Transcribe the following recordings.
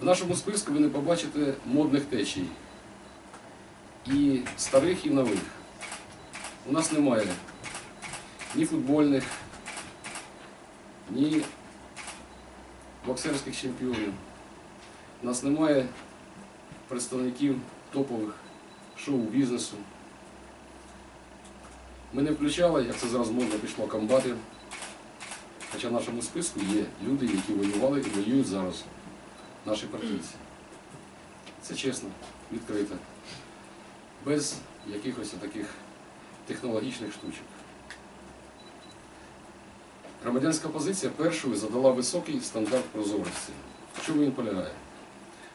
В нашому списку ви не побачите модних течій. І старих, і нових. У нас немає ні футбольних, ні боксерських чемпіонів. У нас немає представників топових шоу-бізнесу. Ми не включали, як це зараз модно пішло, комбатів. Хоча в нашому списку є люди, які воювали і воюють зараз, наші партійці. Це чесно, відкрито. Без якихось таких технологічних штучок. Громадянська позиція першою задала високий стандарт прозорості. В чому він полягає?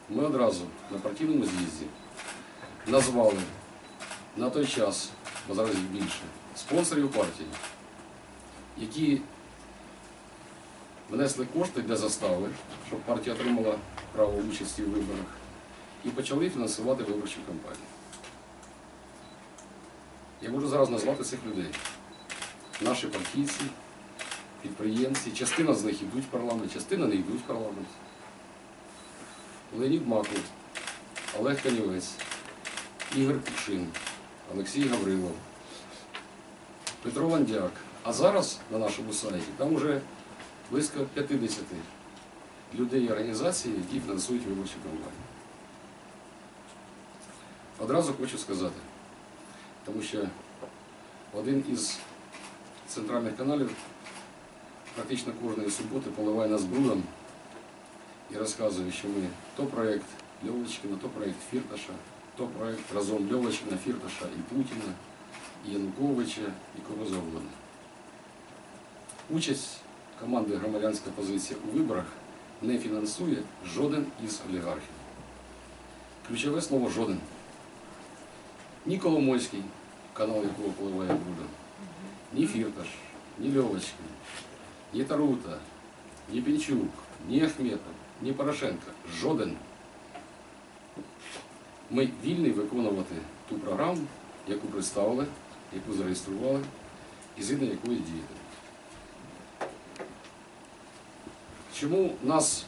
Ми одразу на партійному з'їзді назвали на той час, бо зараз більше, спонсорів партії, які внесли кошти для застави, щоб партія отримала право участі у виборах, і почали фінансувати виборчу кампанію. Я можу зараз назвати цих людей. Наші партійці, підприємці, частина з них йдуть в парламент, частина не йдуть в парламент. Леонід Маков, Олег Канівець, Ігор Кукшин, Олексій Гаврилов, Петро Ландяк. А зараз на нашому сайті там вже близько 50 людей і організацій, які фінансують виборчу кампанію. Одразу хочу сказати, тому що один із центральних каналів практично кожної суботи поливає нас брудом і розказує, що ми то проєкт Льовочкина, то проєкт Фірташа, то проєкт разом Льовочкина, Фірташа і Путіна, і Януковича, і кого завгодно. Участь команди громадянська позиція у виборах не фінансує жоден із олігархів. Ключове слово жоден. Ні Коломойський, канал якого поливає Бруда, ні Фірташ, ні Льовочкин, ні Тарута, ні Пінчук, ні Ахметов, ні Порошенко. Жоден. Ми вільні виконувати ту програму, яку представили, яку зареєстрували і згідно якої діяти. Чому нас